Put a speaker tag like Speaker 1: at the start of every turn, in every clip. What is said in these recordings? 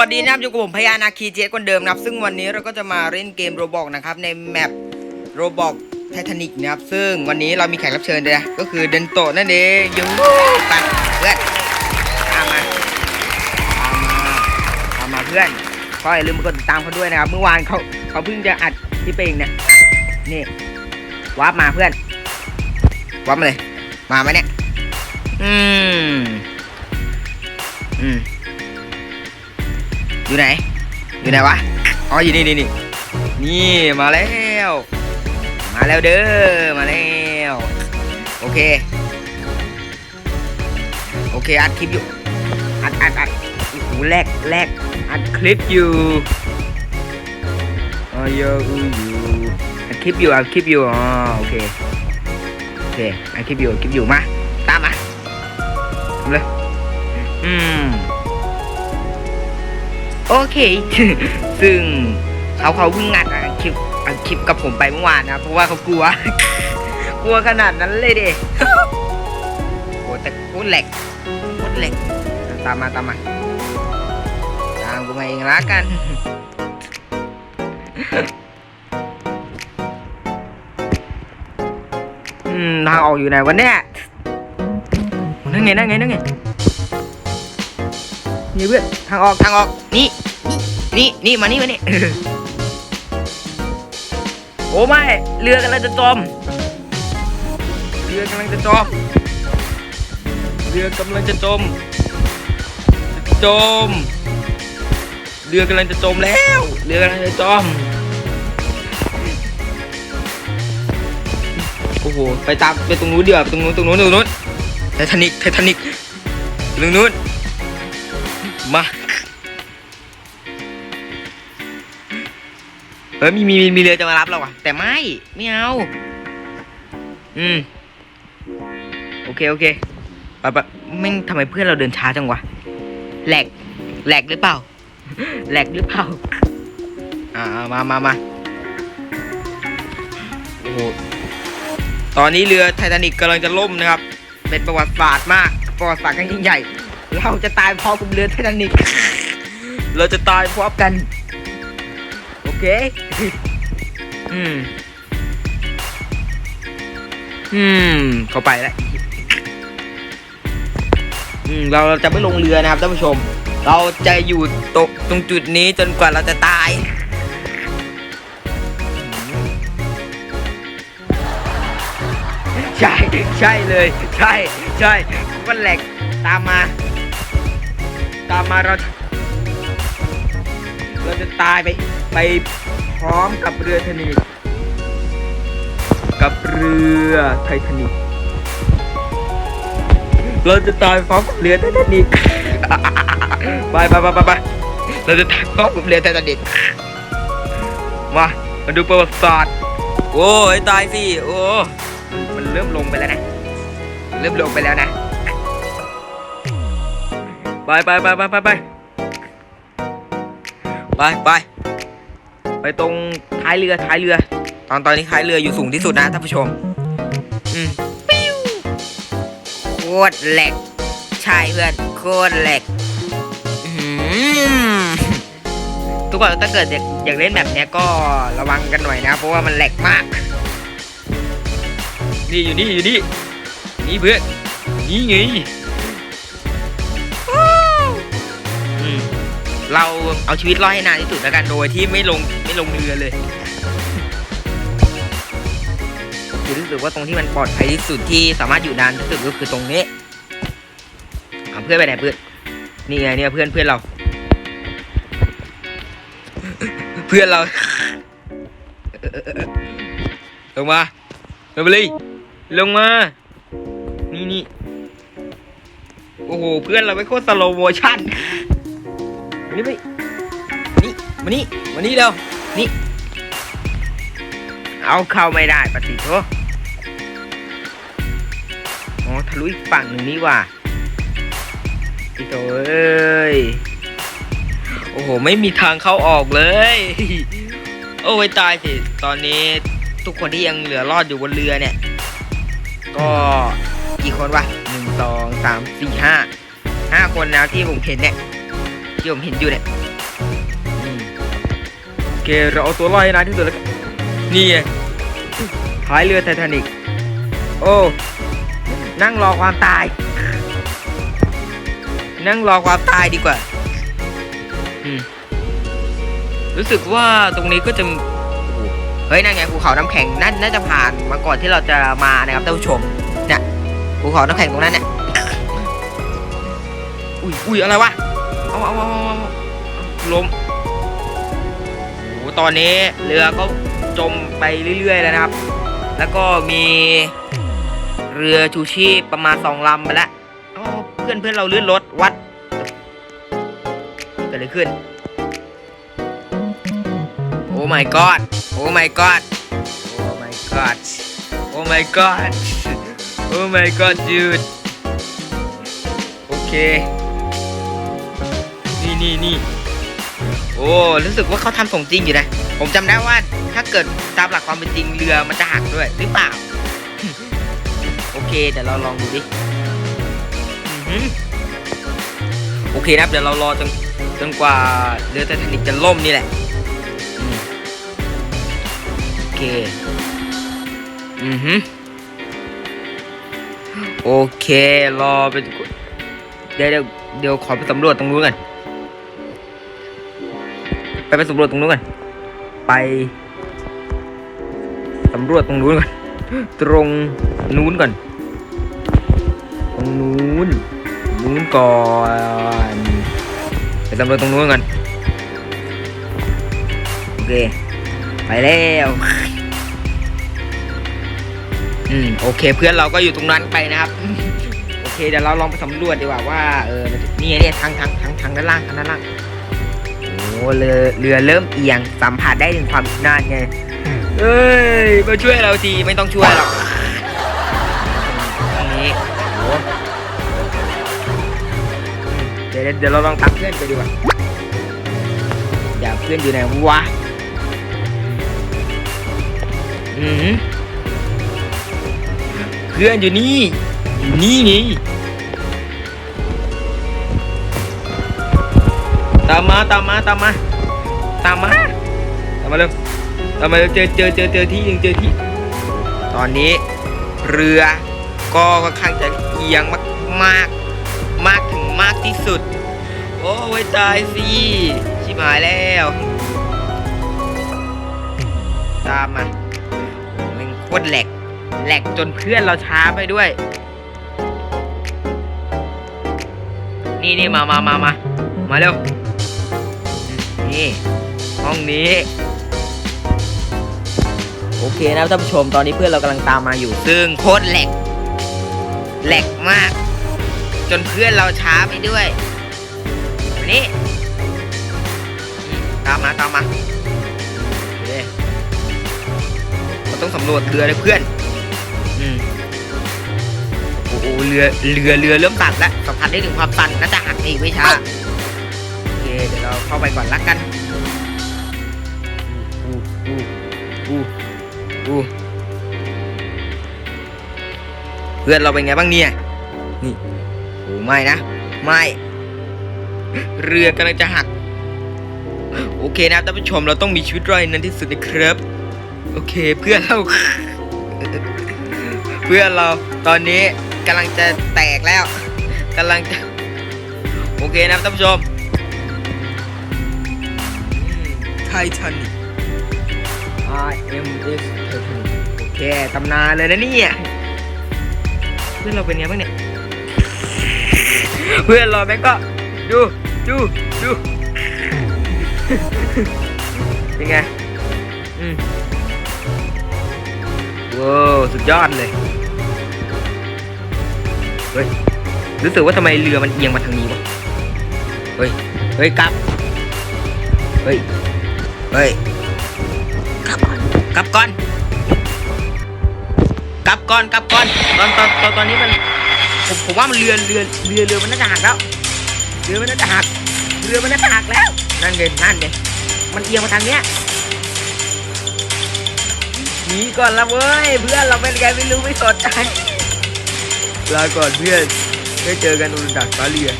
Speaker 1: วัสดีนะครับอยู่กับผมพญานาคีเจคนเดิมนะครับ ซึ่งวันนี้เราก็จะมาเล่นเกมโรบอกนะครับในแมปโรบอกไททานิกนะครับซึ่งวันนี้เรามีแขกรับเชิญเลยนะก็คือเดนโตะนั่นเองยูไปเพื่อนตามมาตามมาตามมาเพื่อนก็อย่าลืมกดติดตามเขาด้วยนะครับ เมื่อวานเขาเขาเพิ่งจะอัดที่เพลงเนี่ยนี่วาร์ปมาเพื่อนวาร์ปมาเลย มาไหมเนี่ยอืมอืม อยู่ไหน อยู่ไหนวะ อ๋อ อยู่นี่นี่นี่นี่มาแล้ว มาแล้วเด้อ มาแล้ว โอเค โอเค อัดคลิปอยู่ อัดอัดอัดโอ้โหแลกแลกอัดคลิปอยู่อ๋อเยอะอยู่อัดคลิปอยู่ อัดคลิปอยู่ อ๋อ โอเค โอเค อัดคลิปอยู่อัดคลิปอยู่ มา ตามมาทำเลย อืม โอเค ซึ่งเขาเขาเพิ่งงัดอะคลิปอัดคลิปกับผมไปเมื่อวานนะ เพราะว่าเขากลัว กลัวขนาดนั้นเลยเด็โอ้แต่กูแหลกกูแหลกตามมาตามมาตามกูมาเองละกันอืมทางออกอยู่ไหนวะเนี่ยนั่งไงนั่งไงนั่งไงนี่เพื่อนทางออกทางออกนี่ นี่นี่มานี่มานี่ โอ้ไม่เรือกำลังจะจม เรือกำลังจะจม เรือกำลังจะจม จม เรือกำลังจะจมแล้ว เรือกำลังจะจม โอ้โห ไปตามไปตรงนู้นเดี๋ยวตรงนู้นตรงนู้นตรงนู้นไททานิกไททานิกตรงนู้นมา เฮ้ยมีมีมีเรือจะมารับเราอะแต่ไม่ไม่เอา อืม โอเคโอเคไปไปแม่งทำไมเพื่อนเราเดินช้าจังวะแหลกแหลกหรือเปล่าแหลกหรือเปล่า อ่ามามามาโอ้โหตอนนี้เรือไททานิกกำลังจะล่มนะครับ เป็นประวัติศาสตร์มากประวัติศาสตร์ครั้งยิ่งใหญ่ เราจะตายพร้อมกับเรือไททานิกเราจะตายพร้อมกัน เค อืม อืม เข้าไปแล้วอืม เราจะไม่ลงเรือนะครับท่านผู้ชม เราจะอยู่ตกตรงจุดนี้จนกว่าเราจะตาย ใช่ ใช่เลย ใช่ ใช่มันแหลกตามมา ตามมาเรา เราจะตายไป ไปพร้อมกับเรือไททานิกกับเรือไททานิกเราจะตายพร้อมกับเรือไททานิกไปไปไปไปไปเราจะตายพร้อมกับเรือไททานิกมามาดูประวัติศาสตร์โอ้ยตายสิโอ้มันเริ่มลงไปแล้วนะ เริ่มลงไปแล้วนะไปไปไปไปไปไปไป ไปไปตรงท้ายเรือท้ายเรือ ตอนตอนนี้ท้ายเรืออยู่สูงที่สุดนะท่านผู้ชม อืมปิ้วโคตรแหลกใช่เพื่อนโคตรแหลกอื้อหือทุกคนถ้าเกิดอยากอยากเล่นแบบเนี้ยก็ระวังกันหน่อยนะ เพราะว่ามันแหลกมาก นี่อยู่นี่อยู่นี่นี่เพื่อนนี่ไงอืมเราเอาชีวิตรอดให้นานที่สุดแล้วกันโดยที่ไม่ลง ไม่ลงเรือเลยคือรู้สึกว่าตรงที่มันปลอดภัยที่สุดที่สามารถอยู่นานที่สุดก็คือตรงนี้เอาเพื่อนไปไหนเพื่อนนี่ไงเนี่ยเพื่อนเพื่อนเรา เพื่อนเราลงมาลงมาเลยลงมา นี่นี่โอ้โห เพื่อนเราไม่โคตรสโลโมชั่นนี่ไปนี่มานี่มานี่เร็ว นี่ เอาเข้าไม่ได้ปฏิโทอ๋อทะลุอีกฝั่งหนึ่งนี่ว่ะปิโทเอ้ย โอ้โห ไม่มีทางเข้าออกเลย โอ้ยตายสิ ตอนนี้ทุกคนที่ยังเหลือรอดอยู่บนเรือเนี่ย ก็กี่คนวะหนึ่งสองสามสี่ห้าห้าคนแล้วที่ผมเห็นเนี่ย ที่ผมเห็นอยู่เนี่ย เคเราเอาตัวรอดให้นานที่สุดแล้วนี่ไงท้ายเรือไททานิกโอ้นั่งรอความตาย นั่งรอความตายดีกว่ารู้สึกว่าตรงนี้ก็จะเฮ้ยนั่นไงภูเขาน้ำแข็งนั่นน่าจะผ่านมาก่อนที่เราจะมานะครับท่านผู้ชมเนี่ยภูเขาน้ำแข็งตรงนั้นเนี่ยอุ้ยอุ้ยอะไรวะเอาเอาเอาเอาเอาล้ม ตอนนี้เรือก็จมไปเรื่อยๆแล้วนะครับ แล้วก็มีเรือชูชีพประมาณสองลำไปแล้วอ๋อเพื่อนเพื่อนเราเลื่อนรถวัดเกิดอะไรขึ้น โอ้ my god โอ้ my god โอ้ my god โอ้ my god โอ้ my god dude โอเค นี่นี่นี่ โอ้รู้สึกว่าเขาทำส่งจริงอยู่นะ ผมจำได้ว่าถ้าเกิดตามหลักความเป็นจริงเรือมันจะหักด้วยหรือเปล่า โอเคเดี๋ยวเราลองดูดิโอเคนะครับเดี๋ยวเรารอจนจนกว่าเรือไททานิกจะล่มนี่แหละโอเคอือฮึโอเครอไปเดี๋ยวเดี๋ยวเดี๋ยวขอไปสำรวจตรงนู้นกัน ไปไปสำรวจตรงนู้นกันไปสำรวจตรงนู้นก่อนตรงนู้นก่อน ตรงนู้นนู้นก่อนไปสำรวจตรงนู้นก่อนโอเคไปแล้วอืมโอเค เพื่อนเราก็อยู่ตรงนั้นไปนะครับโอเคเดี๋ยวเราลองไปสำรวจดีกว่าว่าเออนี่เนี่ยทางทางทางทางด้านล่างทางด้านล่าง เรือเรือเริ่มเอียง สัมผัสได้ถึงความนานไงเอ้ยมาช่วยเราทีไม่ต้องช่วยหรอกตรงนี้โอ้อืมเดี๋ยวเดี๋ยวเราลองตามเพื่อนไปดีกว่าเดี๋ยวเพื่อนอยู่ไหนวะอือหือเพื่อนอยู่นี่อยู่นี่นี่ ตามมาตามมาตามมาตามมาตามมาเร็วตามมาเร็วเจอเจอเจอเจอที่ยังเจอที่ ตอนนี้เรือก็ค่อนข้างจะเอียงมากมากมากถึงมากที่สุด โอ้ยตายสิชิบหายแล้ว ตามมาโอ้แมันโคตรแหลกแหลกจนเพื่อนเราช้าไปด้วย นี่นี่มามามามามาเร็ว นี่ ห้องนี้ โอเคนะท่านผู้ชมตอนนี้เพื่อนเรากำลังตามมาอยู่ ซึ่งโคตรแหลกแหลกมาก จนเพื่อนเราช้าไปด้วยมานี่อืมตามมาตามมาโอเคเราต้องสำรวจเรือเลยเพื่อน อืมโอ้โหเรือเรือเรือเริ่มตัดแล้วสัมผัสได้ถึงความตันน่าจะหักอีกไม่ช้าโอ เดี๋ยวเราเข้าไปก่อนละกันอู้อู้อู้อู้เพื่อนเราเป็นไงบ้างเนี่ย นี่โอ้ไม่นะ ไม่ เรือกำลังจะหัก โอเคนะท่านผู้ชมเราต้องมีชีวิตรอดนนั้นที่สุดนะครับ โอเคเพื่อนเรา เพื่อนเราตอนนี้กำลังจะแตกแล้วกำลังจะ โอเคนะครับท่านผู้ชม ไททานิก RMS Titanic โอเคตำนานเลยนะเนี่ยเพื่อนเราเป็นไงบ้างเนี่ย เพื่อนเราแม่งก็ดูดูดูเป็นไง อืมว้าวสุดยอดเลย เฮ้ย รู้สึกว่าทำไมเรือมันเอียงมาทางนี้วะ เฮ้ย เฮ้ยกลับ เฮ้ย เฮ้ยกลับก่อนกลับก่อนกลับก่อนกลับก่อนตอนตอนตอนตอนนี้มันผมผมว่ามันเรือเรือเรือเรือมันน่าจะหักแล้วเรือมันน่าจะหักเรือมันน่าจะหักแล้วนั่นไงนั่นไงมันเอียงมาทางเนี้ยหนีก่อนละเว้ยเพื่อนเราเป็นไงไม่รู้ไม่สนใจลาก่อนเพื่อนได้เจอกันอุนดักฟ้าเรือ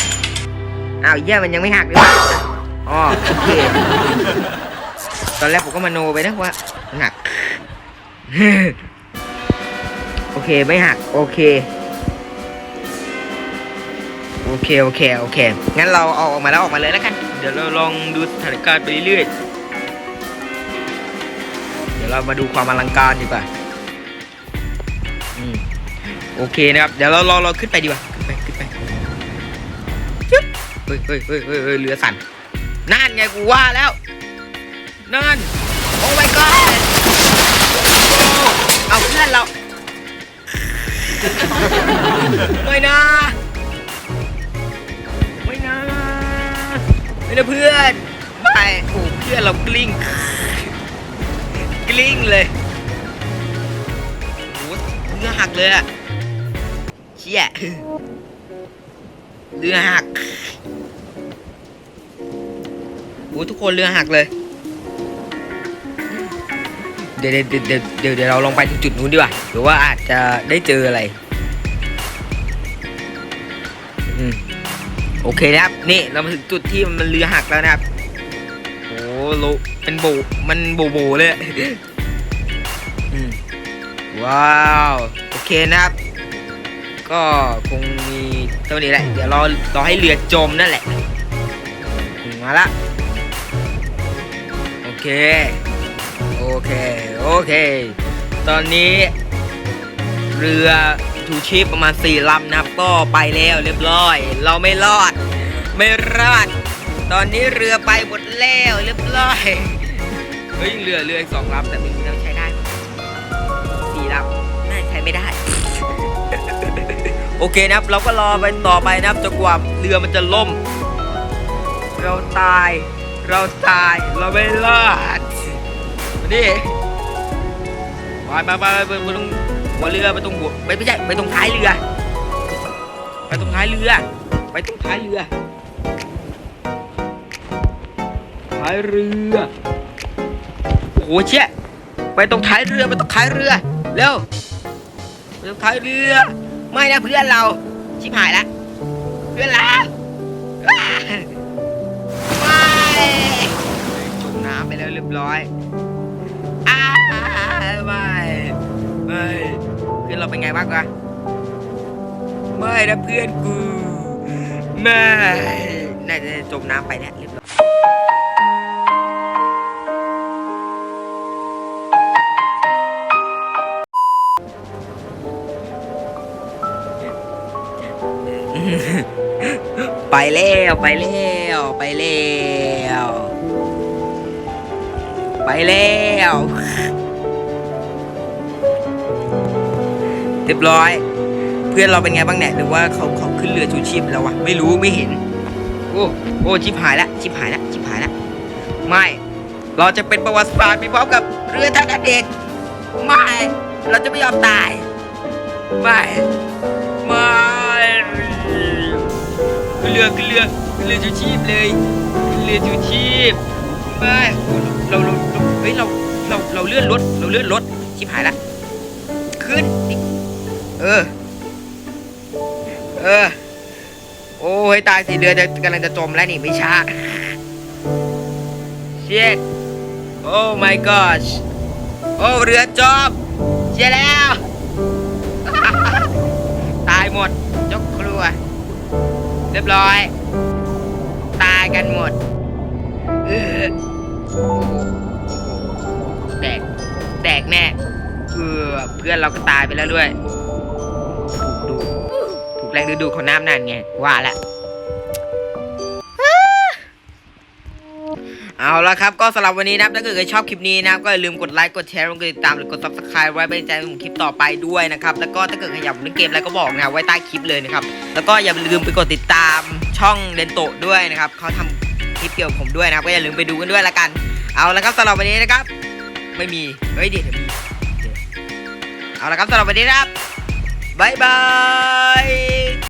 Speaker 1: อ้าวเยี่ยมันยังไม่หักเลยอ๋อโอเค ตอนแรกผมก็มาโนไปนะว่าหนัก โอเคไม่หัก โอเค โอเค โอเค โอเค งั้นเราเอาออกมาแล้วออกมาเลยแล้วกัน เดี๋ยวเราลองดูสถานการณ์ไปเรื่อยๆ เดี๋ยวเรามาดูความอลังการดีกว่า อืม โอเคนะครับ เดี๋ยวเราเราเราขึ้นไปดีกว่า ขึ้นไป ขึ้นไปจึ๊บเฮ้ยเฮ้ยเฮ้ยเฮ้ยเฮ้ยเรือสั่นนั่นไงกูว่าแล้ว นั่น โอ้ my god โอ้เอาเพื่อนเรา ไม่นะ ไม่นะ ไม่นะเพื่อน ไม่โอ้เพื่อนเรากลิ้ง กลิ้งเลยโอ้เรือหักเลยอะเชี่ยเรือหักโอ้ทุกคนเรือหักเลย เดี๋ยวเดี๋ยวเดี๋ยวเดี๋ยวเดี๋ยวเราลองไปที่จุดนู้นดีกว่าหรือว่าอาจจะได้เจออะไรอืมโอเคนะครับนี่เรามาถึงจุดที่มันเรือหักแล้วนะครับโอ้โลเป็นโบมันโบโบเลยอืมว้าวโอเคนะครับ ก็คงมีเท่านี้แหละเดี๋ยวรอรอให้เรือจมนั่นแหละมาละโอเค เค โอเค ตอนนี้ เรือทูชีพประมาณสี่ลำนะครับ ก็ไปแล้วเรียบร้อย เราไม่รอด ไม่รอด ตอนนี้เรือไปหมดแล้วเรียบร้อย เฮ้ยเรือเรืออีกสองลำแต่ไม่รู้จะใช้ได้สี่ลำน่าใช้ไม่ได้ โอเคนะครับ เราก็รอไปต่อไปนะครับจนกว่าเรือมันจะล่ม เราตาย เราตาย เราไม่รอด ดิไปไปไปไปไปตรงหัวเรือไปตรงหัวไม่ไม่ใช่ไปตรงท้ายเรือ ไปตรงท้ายเรือ ไปตรงท้ายเรือท้ายเรือโอ้โหเชี่ยไปตรงท้ายเรือไปตรงท้ายเรือเร็วไปตรงท้ายเรือไม่นะเพื่อนเราชิบหายละเพื่อนเราไม่จมน้ำไปแล้วเรียบร้อย ไม่ไม่เพื่อนเราเป็นไงบ้างวะไม่นะเพื่อนกูไม่น่าจะจมน้ำไปเนี่ยเรียบร้อยไปแล้วไปแล้วไปแล้วไปแล้ว รียบร้อย เพื่อนเราเป็นไงบ้างเนี่ยหรือว่าเขาเขาขึ้นเรือชูชีพแล้ววะไม่รู้ไม่เห็น โอ้โอ้ชิบหายละชิบหายละชิบหายละไม่เราจะเป็นประวัติศาสตร์ไปพร้อมกับเรือทางเด็กไม่เราจะไม่ยอมตายไม่ไม่ขึ้นเรือขึ้นเรือขึ้นเรือชูชีพเลยขึ้นเรือชูชีพไม่เราเราเราเฮ้ยเราเราเราเลื่อนรถเราเลื่อนรถชิบหายละขึ้นดิ เออ เออ โอ้ยตายสิเรือจะกำลังจะจมแล้วนี่ไม่ช้า shit โอ้ my gosh โอ้เรือจมเชียแล้ว ตายหมดยกครัว เรียบร้อย ตายกันหมดเออโอ้โหแตกแตกแน่เออเพื่อนเราก็ตายไปแล้วด้วย แรงดูดของน้ำนั่นไงว่าแหละเอาละครับก็สำหรับวันนี้นะครับถ้าเกิดชอบคลิปนี้นะครับก็อย่าลืมกดไลค์กดแชร์กดติดตามหรือกด subscribe ไว้เป็นใจของคลิปต่อไปด้วยนะครับแล้วก็ถ้าเกิดใครอยากเล่นเกมอะไรก็บอกนะไว้ใต้คลิปเลยนะครับแล้วก็อย่าลืมไปกดติดตามช่องเดนโตด้วยนะครับเขาทำคลิปเกี่ยวกับผมด้วยนะครับก็อย่าลืมไปดูกันด้วยละกัน เอาละครับสำหรับวันนี้นะครับ ไม่มีเฮ้ยเดี๋ยวมีเดี๋ยวเอาละครับสำหรับวันนี้นะครับ บ๊ายบาย